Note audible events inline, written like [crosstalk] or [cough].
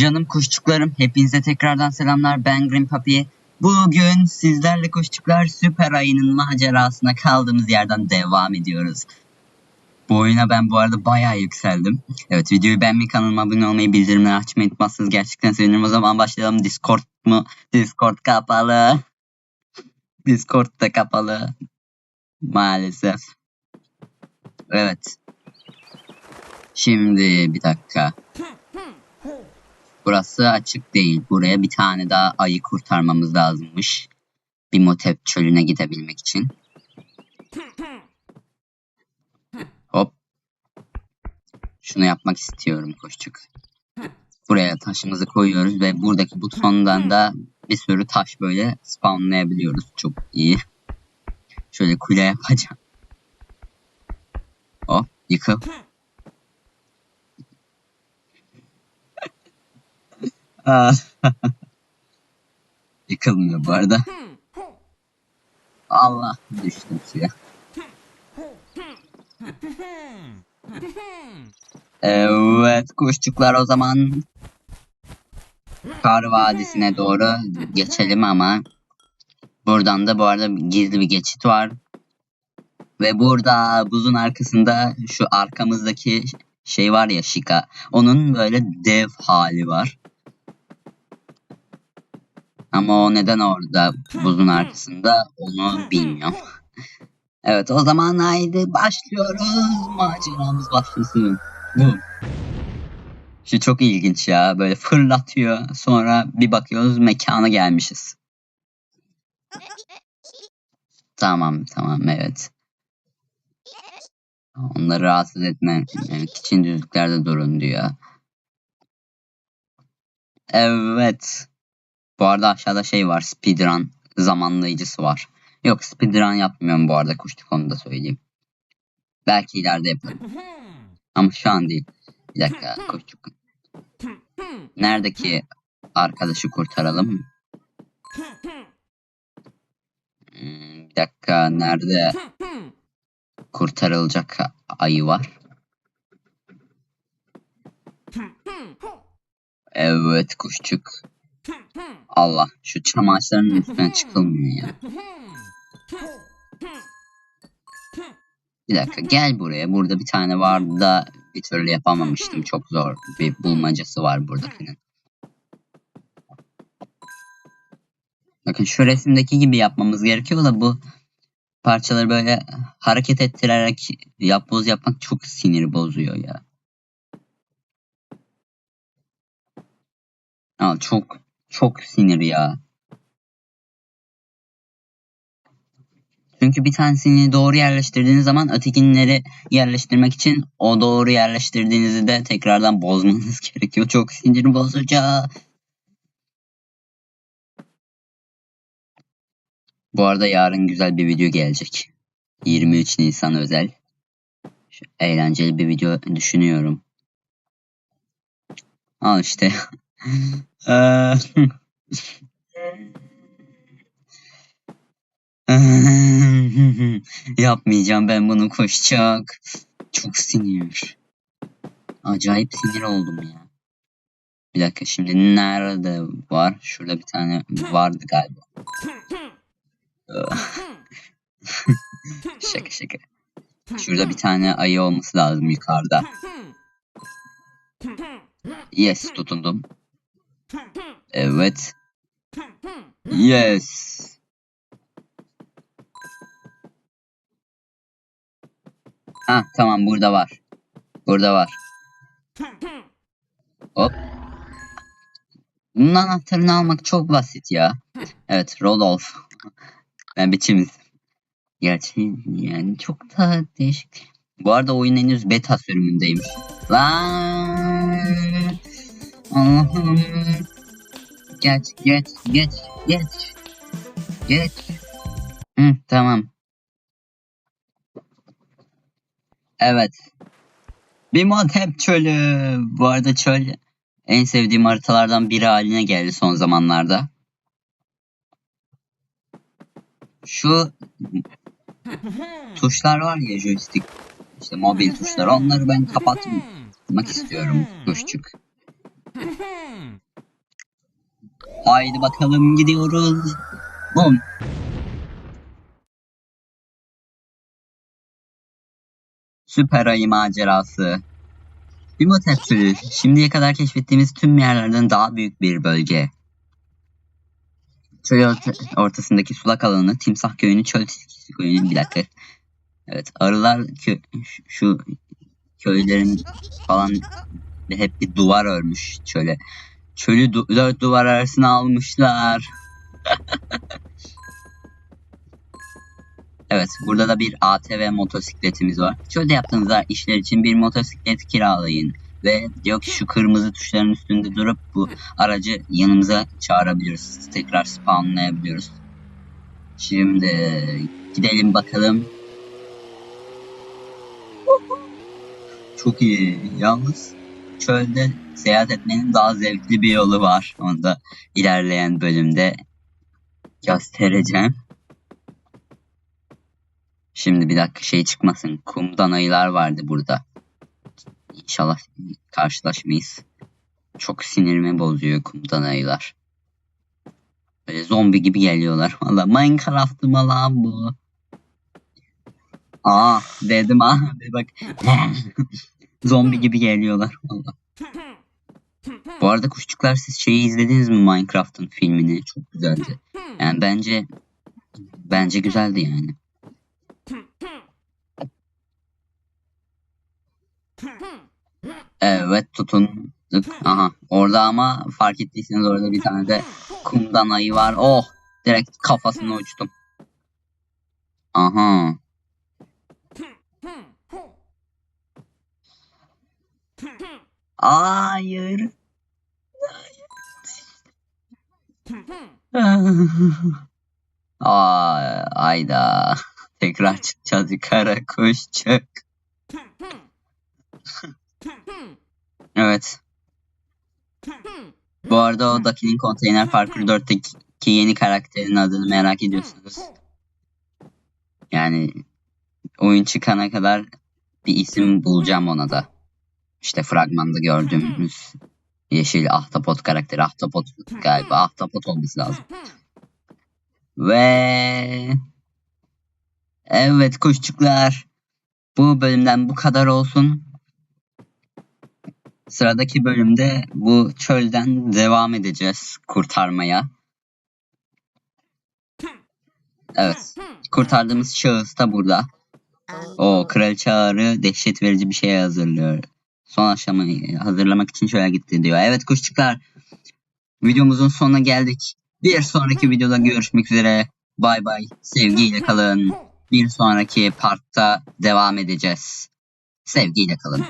Canım kuşçuklarım, hepinize tekrardan selamlar. Ben Green Papi. Bugün sizlerle kuşçuklar süper ayının macerasına kaldığımız yerden devam ediyoruz. Bu oyuna ben bu arada bayağı yükseldim. Evet videoyu beğenmeyi, kanalıma abone olmayı, bildirimleri açmayı unutmazsanız gerçekten sevinirim. O zaman başlayalım. Discord mu? Discord kapalı. Discord da kapalı. Maalesef. Evet. Şimdi bir dakika. Burası açık değil. Buraya bir tane daha ayı kurtarmamız lazımmış. Bir motep çölüne gidebilmek için. Hop. Şunu yapmak istiyorum koşçuk. Buraya taşımızı koyuyoruz ve buradaki butondan da bir sürü taş böyle spawnlayabiliyoruz. Çok iyi. Şöyle kule yapacağım. Hop yıkıl. Aa. [laughs] Yıkılmıyor bu arada. Allah düştüm suya. Evet kuşçuklar o zaman Kar Vadisi'ne doğru geçelim ama buradan da bu arada gizli bir geçit var. Ve burada buzun arkasında şu arkamızdaki şey var ya Şika. Onun böyle dev hali var. Ama o neden orada buzun arkasında onu bilmiyorum. [laughs] Evet o zaman haydi başlıyoruz. Maceramız başlasın. Bu. Şu çok ilginç ya. Böyle fırlatıyor. Sonra bir bakıyoruz mekana gelmişiz. Tamam tamam evet. Onları rahatsız etmemek için düzlüklerde durun diyor. Evet. Bu arada aşağıda şey var. Speedrun zamanlayıcısı var. Yok speedrun yapmıyorum bu arada kuştuk onu da söyleyeyim. Belki ileride yaparım. Ama şu an değil. Bir dakika kuştuk. Neredeki arkadaşı kurtaralım? Hmm, bir dakika nerede kurtarılacak ayı var? Evet kuşçuk. Allah şu çam ağaçlarının üstüne çıkılmıyor ya. Bir dakika gel buraya. Burada bir tane vardı da bir türlü yapamamıştım. Çok zor bir bulmacası var buradakinin. Bakın şu resimdeki gibi yapmamız gerekiyor da bu parçaları böyle hareket ettirerek yapboz yapmak çok sinir bozuyor ya. Aa, çok çok sinir ya. Çünkü bir tanesini doğru yerleştirdiğiniz zaman ötekinleri yerleştirmek için o doğru yerleştirdiğinizi de tekrardan bozmanız [laughs] gerekiyor. Çok sinir bozucu. Bu arada yarın güzel bir video gelecek. 23 Nisan özel. Şu eğlenceli bir video düşünüyorum. Al işte. [laughs] Eee, [laughs] Yapmayacağım ben bunu koşacak. Çok sinir. Acayip sinir oldum ya. Bir dakika şimdi nerede var? Şurada bir tane vardı galiba. [laughs] şaka şaka. Şurada bir tane ayı olması lazım yukarıda. Yes tutundum. Evet. Yes. Ha tamam burada var. Burada var. Hop. Bunun anahtarını almak çok basit ya. Evet Rodolf. ben biçimiz. Gerçi yani çok da değişik. Bu arada oyun henüz beta sürümündeymiş. Lan. Allah'ım. Geç geç geç geç. Geç. Hı, tamam. Evet. Bir Montep çölü. Bu arada çöl en sevdiğim haritalardan biri haline geldi son zamanlarda. Şu tuşlar var ya joystick işte mobil tuşlar onları ben kapatmak istiyorum kuşçuk. Haydi bakalım gidiyoruz. Bum. Süper ayı macerası. Imhotep türü şimdiye kadar keşfettiğimiz tüm yerlerden daha büyük bir bölge. Çöl orta- ortasındaki sulak alanı, timsah köyünü, çöl tilkisi köyünü bir dakika. Evet arılar kö- şu köylerin falan hep bir duvar örmüş çöle. Çölü du- dört duvar arasına almışlar. [laughs] evet burada da bir ATV motosikletimiz var. Çölde yaptığınız işler için bir motosiklet kiralayın. Ve diyor ki şu kırmızı tuşların üstünde durup bu aracı yanımıza çağırabiliriz. Tekrar spawnlayabiliyoruz. Şimdi gidelim bakalım. Çok iyi. Yalnız çölde seyahat etmenin daha zevkli bir yolu var. Onu da ilerleyen bölümde göstereceğim. Şimdi bir dakika şey çıkmasın. Kumdan ayılar vardı burada. İnşallah karşılaşmayız. Çok sinirimi bozuyor kumdan ayılar. Böyle zombi gibi geliyorlar. Valla Minecraft mı lan bu? Aa dedim ah bir bak. [laughs] zombi gibi geliyorlar valla. Bu arada kuşçuklar siz şeyi izlediniz mi Minecraft'ın filmini? Çok güzeldi. Yani bence bence güzeldi yani. Evet tutun. Aha orada ama fark ettiyseniz orada bir tane de kumdan ayı var. Oh direkt kafasına uçtum. Aha. Hayır. Aa, ayda. Tekrar çıkacağız yukarı koşacak. Evet. Bu arada o Ducky'nin Container Parkour 4'teki yeni karakterin adını merak ediyorsanız. Yani oyun çıkana kadar bir isim bulacağım ona da. İşte fragmanda gördüğümüz yeşil ahtapot karakteri. Ahtapot galiba. Ahtapot olması lazım. Ve evet kuşçuklar bu bölümden bu kadar olsun. Sıradaki bölümde bu çölden devam edeceğiz kurtarmaya. Evet. Kurtardığımız şahıs da burada. O kraliçe ağrı dehşet verici bir şey hazırlıyor. Son aşamayı hazırlamak için şöyle gitti diyor. Evet kuşçuklar. Videomuzun sonuna geldik. Bir sonraki videoda görüşmek üzere. Bay bay. Sevgiyle kalın. Bir sonraki partta devam edeceğiz. Sevgiyle kalın.